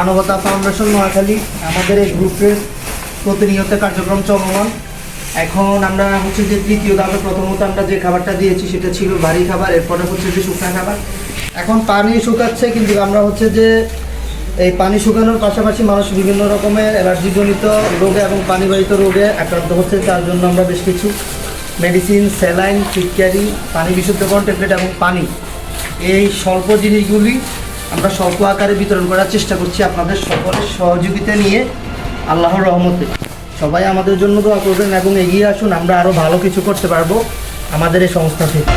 মানবতা ফাউন্ডেশন নোয়াখালী, আমাদের এই গ্রুপের প্রতিনিয়ত কার্যক্রম চলমান। এখন আমরা হচ্ছে যে তৃতীয় ধাপে প্রথমত আমরা যে খাবারটা দিয়েছি সেটা ছিল ভারী খাবার, এরপরে হচ্ছে যে শুকনা খাবার। এখন পানি শুকাচ্ছে, কিন্তু আমরা হচ্ছে যে এই পানি শুকানোর পাশাপাশি মানুষ বিভিন্ন রকমের অ্যালার্জিজনিত রোগে এবং পানিবাহিত রোগে আক্রান্ত হচ্ছে, তার জন্য আমরা বেশ কিছু মেডিসিন স্যালাইন ফিটক্যারি পানি বিশুদ্ধকরণ ট্যাবলেট এবং পানি। এই স্বল্প জিনিসগুলি আমরা স্বল্প আকারে বিতরণ করার চেষ্টা করছি আপনাদের সকলের সহযোগিতা নিয়ে আল্লাহর রহমতে। সবাই আমাদের জন্য দোয়া করবেন এবং এগিয়ে আসুন, আমরা আরও ভালো কিছু করতে পারব আমাদের এই সংস্থা থেকে।